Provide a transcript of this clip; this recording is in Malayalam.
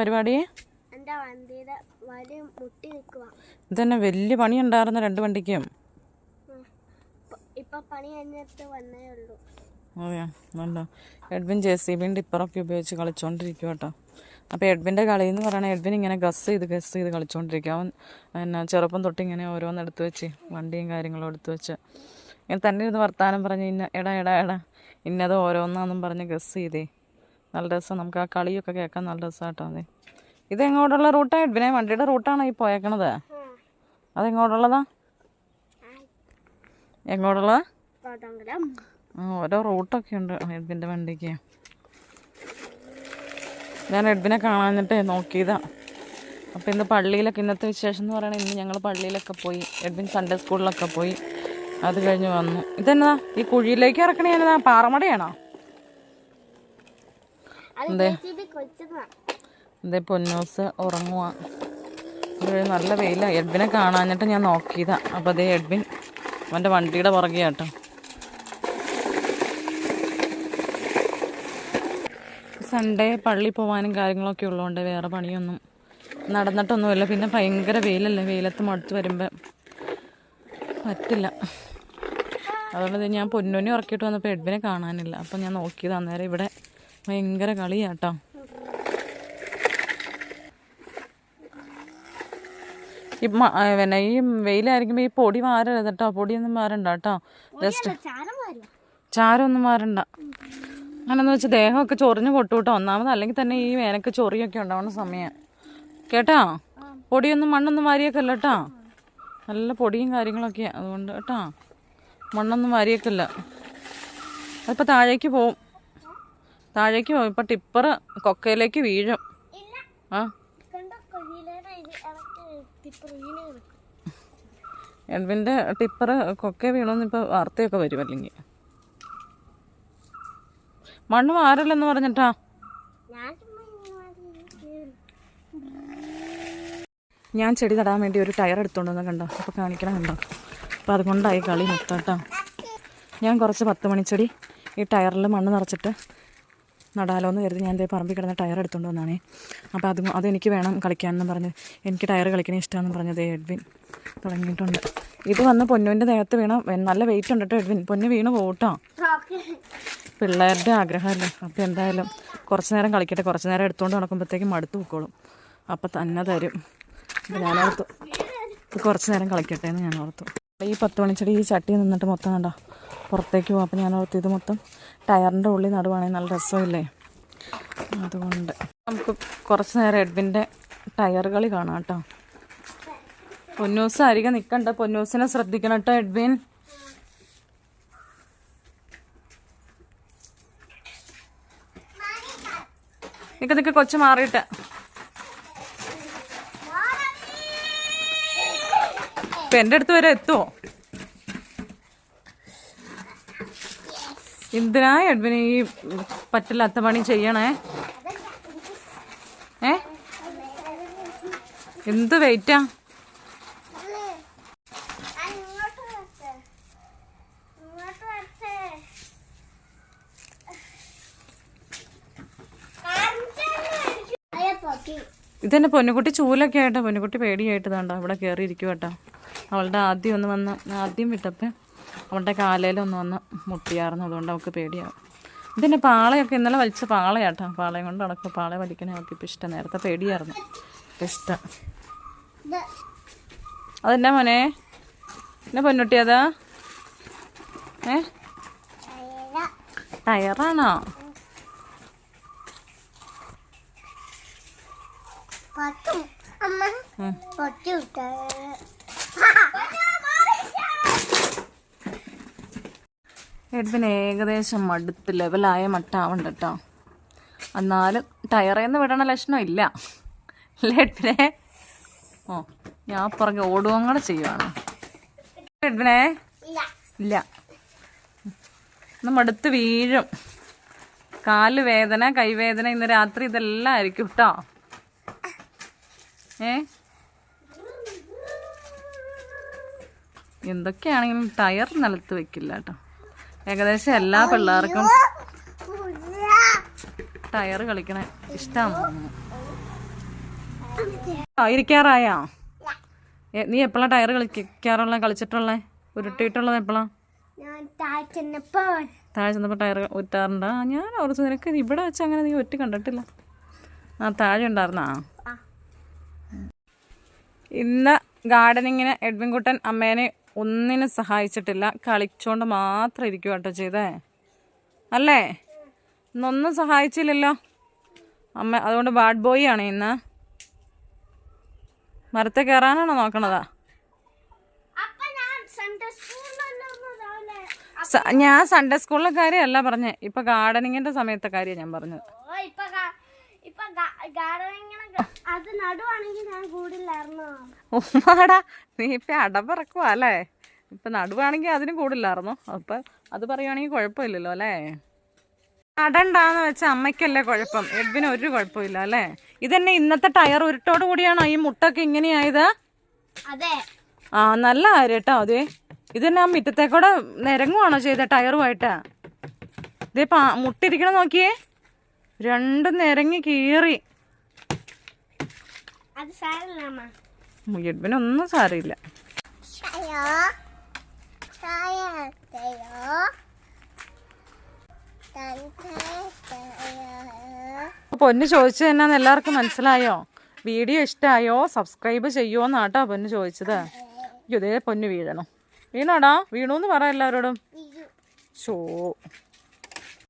പരിപാടി? ഇതന്നെ വലിയ പണി ഉണ്ടായിരുന്നു രണ്ട് വണ്ടിക്കും അതെയോ? നല്ല എഡ്വിൻ ജെ സി ബിന്റെ ഇപ്പറൊക്കെ ഉപയോഗിച്ച് കളിച്ചുകൊണ്ടിരിക്കും കേട്ടോ. അപ്പോൾ എഡ്വിന്റെ കളി എന്ന് പറയുന്നത് എഡ്വിൻ ഇങ്ങനെ ഗസ് ചെയ്ത് ഗസ് ചെയ്ത് കളിച്ചുകൊണ്ടിരിക്കും അവൻ എന്നാ ചെറുപ്പം തൊട്ട് ഇങ്ങനെ ഓരോന്ന് എടുത്ത് വെച്ച് വണ്ടിയും കാര്യങ്ങളും എടുത്ത് വെച്ച്. ഇങ്ങനെ തന്നെ ഇരുന്ന് വർത്താനം പറഞ്ഞ് ഇന്ന എടാ എടാ എടാ ഇന്നത് ഓരോന്നാന്നും പറഞ്ഞ് ഗസ് ചെയ്തേ. നല്ല രസം. നമുക്ക് ആ കളിയൊക്കെ കേൾക്കാൻ നല്ല രസം കേട്ടോ അതെ. ഇത് എങ്ങോട്ടുള്ള റൂട്ടാണ് പിന്നെ വണ്ടിയുടെ റൂട്ടാണോ ഈ പോയേക്കണത്? അതെങ്ങോട്ടുള്ളതാ? എങ്ങോട്ടുള്ള ഓരോ റൂട്ടൊക്കെ ഉണ്ട് എഡ്വിന്റെ വണ്ടിക്ക്. ഞാൻ എഡ്വിനെ കാണാഞ്ഞിട്ട് നോക്കിയതാ. അപ്പോൾ ഇന്ന് പള്ളിയിലൊക്കെ ഇന്നത്തെ വിശേഷം എന്ന് പറയുന്നത് ഇന്ന് ഞങ്ങൾ പള്ളിയിലൊക്കെ പോയി. എഡ്വിൻ സൺഡേ സ്കൂളിലൊക്കെ പോയി. അത് കഴിഞ്ഞ് വന്നു. ഇതെന്നതാ ഈ കുഴിയിലേക്ക് ഇറക്കണേ എന്നതാ പാറമടയാണോ? എന്തേ? പൊന്നോസ് എന്തേ പൊന്നൂസ് ഉറങ്ങുക ഒരു നല്ല വെയില. എഡ്വിനെ കാണാഞ്ഞിട്ട് ഞാൻ നോക്കിയതാ. അപ്പോൾ അതേ എഡ്വിൻ അവന്റെ വണ്ടിയുടെ പുറകെ കേട്ടോ സൺഡേ പള്ളി പോവാനും കാര്യങ്ങളൊക്കെ ഉള്ളതുകൊണ്ട് വേറെ പണിയൊന്നും നടന്നിട്ടൊന്നുമില്ല. പിന്നെ ഭയങ്കര വെയിലല്ലേ. വെയിലത്ത് മടുത്ത് വരുമ്പോൾ പറ്റില്ല. അതുകൊണ്ട് ഞാൻ പൊന്നുനെ ഉറക്കിയിട്ട് വന്നപ്പോൾ എഡ്വിനെ കാണാനില്ല. അപ്പം ഞാൻ നോക്കിയതാ അന്നേരം ഇവിടെ ഭയങ്കര കളിയാട്ടോ. പിന്നെ ഈ വെയിലായിരിക്കുമ്പോൾ ഈ പൊടി മാറരുത് കേട്ടോ പൊടിയൊന്നും മാറണ്ട കേട്ടോ ജസ്റ്റ് ചാരം ചാരമൊന്നും മാറണ്ട അങ്ങനെന്ന് വെച്ചാൽ ദേഹമൊക്കെ ചൊറിഞ്ഞ് പൊട്ടുകൂട്ടോ ഒന്നാമത് അല്ലെങ്കിൽ തന്നെ ഈ വേനക്ക് ചൊറിയൊക്കെ ഉണ്ടാവുന്ന സമയം. കേട്ടോ? പൊടിയൊന്നും മണ്ണൊന്നും വാരിയേക്കല്ല കേട്ടോ നല്ല പൊടിയും കാര്യങ്ങളൊക്കെയാണ് അതുകൊണ്ട് കേട്ടോ. മണ്ണൊന്നും വാരിയേക്കല്ല. അതിപ്പോൾ താഴേക്ക് പോവും. താഴേക്ക് പോകും ഇപ്പം ടിപ്പർ കൊക്കയിലേക്ക് വീഴും. ആ. എഡ്വിന്റെ ടിപ്പർ കൊക്കെ വീണമെന്ന് ഇപ്പോൾ വാർത്തയൊക്കെ വരും അല്ലെങ്കിൽ മണ്ണ് മാറില്ലെന്ന് പറഞ്ഞിട്ടാ? ഞാൻ ചെടി നടാൻ വേണ്ടി ഒരു ടയർ എടുത്തുകൊണ്ട് വന്ന് കണ്ടോ? അപ്പോൾ കാണിക്കണം കണ്ടോ? അപ്പോൾ അതുകൊണ്ടായി കളി മൊത്തം കേട്ടോ. ഞാൻ കുറച്ച് പത്ത് മണിച്ചെടി ഈ ടയറിൽ മണ്ണ് നിറച്ചിട്ട് നടാലോ എന്ന് കരുതി ഞാൻ ദേ പറമ്പിൽ കിടന്ന ടയർ എടുത്തുകൊണ്ട് വന്നാണേ. അപ്പോൾ അത് അതെനിക്ക് വേണം കളിക്കാനെന്ന് പറഞ്ഞ് എനിക്ക് ടയർ കളിക്കണേ ഇഷ്ടമാണെന്ന് പറഞ്ഞത് എഡ്വിൻ തുടങ്ങിയിട്ടുണ്ട്. ഇത് വന്ന് പൊന്നുവിന്റെ ദേഹത്ത് വീണ നല്ല വെയിറ്റ് ഉണ്ട് കേട്ടോ എഡ്വിൻ. പൊന്നു വീണ് പോട്ടോ പിള്ളേരുടെ ആഗ്രഹമല്ലേ. അപ്പോൾ എന്തായാലും കുറച്ച് നേരം കളിക്കട്ടെ. കുറച്ച് നേരം എടുത്തുകൊണ്ട് നടക്കുമ്പോഴത്തേക്കും മടുത്ത് പൊക്കോളും. അപ്പോൾ തന്നെ തരും. ഞാനോർത്തു. ഇത് കുറച്ച് നേരം കളിക്കട്ടെ എന്ന് ഞാൻ ഓർത്തു ഈ പത്ത് മണിച്ചെടി ഈ ചട്ടി നിന്നിട്ട് മൊത്തം കണ്ടോ? പുറത്തേക്ക് പോകും അപ്പോൾ ഞാൻ ഓർത്ത് ഇത് മൊത്തം ടയറിന്റെ ഉള്ളിൽ നടുവാണെങ്കിൽ നല്ല രസമില്ലേ? അതുകൊണ്ട് നമുക്ക് കുറച്ച് നേരം എഡ്വിന്റെ ടയർ കളി കാണാം കേട്ടോ. പൊന്നൂസ് അരികെ നിൽക്കണ്ട പൊന്നൂസിനെ ശ്രദ്ധിക്കണം കേട്ടോ എഡ്വിൻ. നിൽക്ക നിൽക്ക കൊച്ചു മാറിയിട്ട്. ഇപ്പൊ എന്റെ അടുത്ത് വരെ എത്തുമോ എന്തിനാ എഡ്വിന് ഈ പറ്റില്ലാത്ത പണി ചെയ്യണേ? ഏ? എന്ത് വെയിറ്റാ? ഇതെന്നെ പൊന്നുകുട്ടി ചൂലൊക്കെ ആയിട്ടാ പൊന്നുകുട്ടി പേടിയായിട്ട് കണ്ടോ അവിടെ കയറി ഇരിക്കും കേട്ടോ അവളുടെ ആദ്യം ഒന്ന് വന്ന് ആദ്യം വിട്ടപ്പോൾ അവളുടെ കാലയിലൊന്ന് വന്ന് മുട്ടിയായിരുന്നു അതുകൊണ്ട് അവൾക്ക് പേടിയാവും. ഇതിന്റെ പാളയൊക്കെ ഇന്നലെ വലിച്ച പാളയാട്ടോ. പാളയും കൊണ്ട് നടക്കും. പാള വലിക്കണേ അവൾക്ക് ഇപ്പം ഇഷ്ടം. നേരത്തെ പേടിയായിരുന്നു. ഇഷ്ടം. അതെന്നെ മോനെ? എന്നാ പൊന്നുട്ടി അതാ? ഏ? ടയറാണോ? പത്തും. അമ്മ. പൊട്ടി എഡ്വിൻ ഏകദേശം മടുത്ത് ലെവലായ മട്ടാവണ്ട കേട്ടോ എന്നാലും ടയറേന്ന് വിടണ ലക്ഷണം ഇല്ല അല്ലേ ഓ ഞാൻ പുറകെ ഓടുകയും കൂടെ ചെയ്യുവാണ്. എഡ്വിനെ ഇല്ല. മടുത്ത് വീഴും. കാൽ വേദന കൈവേദന ഇന്ന് രാത്രി ഇതെല്ലാം ആയിരിക്കും കേട്ടോ ഏ? എന്തൊക്കെയാണെങ്കിലും ടയർ നിലത്ത് വെക്കില്ല കേട്ടോ ഏകദേശം എല്ലാ പിള്ളേർക്കും ടയർ കളിക്കണ. ഇഷ്ടമാണ് നീ എപ്പോഴാണ് ടയർ കളിക്കാറുള്ള? കളിച്ചിട്ടുള്ളേ? ഉരുട്ടിയിട്ടുള്ളത് എപ്പോഴാ ഞാൻ താഴ്ചന്നപ്പോൾ താഴെ ചെന്നപ്പോൾ ടയർ ഉറ്റാറുണ്ട് ഞാൻ ഓർത്ത് നിനക്ക് ഇവിടെ വെച്ച് അങ്ങനെ നീ ഒറ്റ കണ്ടിട്ടില്ല. ആ താഴെ ഉണ്ടായിരുന്നാ. ഇന്ന് ഗാർഡനിങ്ങിന് എഡ്വിൻകുട്ടൻ അമ്മേനെ ഒന്നിനും സഹായിച്ചിട്ടില്ല. കളിച്ചോണ്ട് മാത്രം ഇരിക്കുക കേട്ടോ ചെയ്തേ. അല്ലേ? ഇന്നൊന്നും സഹായിച്ചില്ലല്ലോ. അമ്മ അതുകൊണ്ട് ബാഡ് ബോയ് ആണ് ഇന്ന്. മരത്തെ കയറാനാണോ നോക്കണതാ? ഞാൻ സൺഡേ സ്കൂളിലെ കാര്യമല്ല പറഞ്ഞേ. ഇപ്പൊ ഗാർഡനിങ്ങിന്റെ സമയത്തെ കാര്യം ഞാൻ പറഞ്ഞത്. അത് നടുവാണെങ്കിൽ ഞാൻ കൂടില്ലായിരുന്നോ ഉമ്മാടാ നീ ഇപ്പൊ അടപിറക്കുവാ അല്ലേ? ഇപ്പൊ നടുവാണെങ്കിൽ അതിനും കൂടില്ലായിരുന്നു അപ്പൊ അത് പറയുവാണെങ്കിൽ കുഴപ്പമില്ലല്ലോ അല്ലേ? നടണ്ടാന്ന് വെച്ച അമ്മയ്ക്കല്ലേ കുഴപ്പം. എഡ്വിന് ഒരു കുഴപ്പമില്ല അല്ലേ? ഇതന്നെ ഇന്നത്തെ ടയർ ഉരുട്ടോട് കൂടിയാണോ ഈ മുട്ടൊക്കെ ഇങ്ങനെയായത്? അതെ. ആ നല്ല കാര്യം കേട്ടോ അതെ. ഇതന്നെ ആ മിറ്റത്തേക്കൂടെ നിരങ്ങുവാണോ ചെയ്ത ടയറുമായിട്ട്? ഇതേ പാ മുട്ടിരിക്കണം നോക്കിയേ. രണ്ടും നിരങ്ങി കീറി. അത് സാരമില്ല. പൊന്ന് ചോദിച്ചത് എന്നാന്ന് എല്ലാവർക്കും മനസ്സിലായോ? വീഡിയോ ഇഷ്ടമായോ സബ്സ്ക്രൈബ് ചെയ്യുമോ എന്നാട്ടോ പൊന്ന് ചോദിച്ചത്. ഇതേ പൊന്ന് വീഴണം. വീണോടാ വീണു എന്ന് പറ എല്ലാവരോടും. ഷോ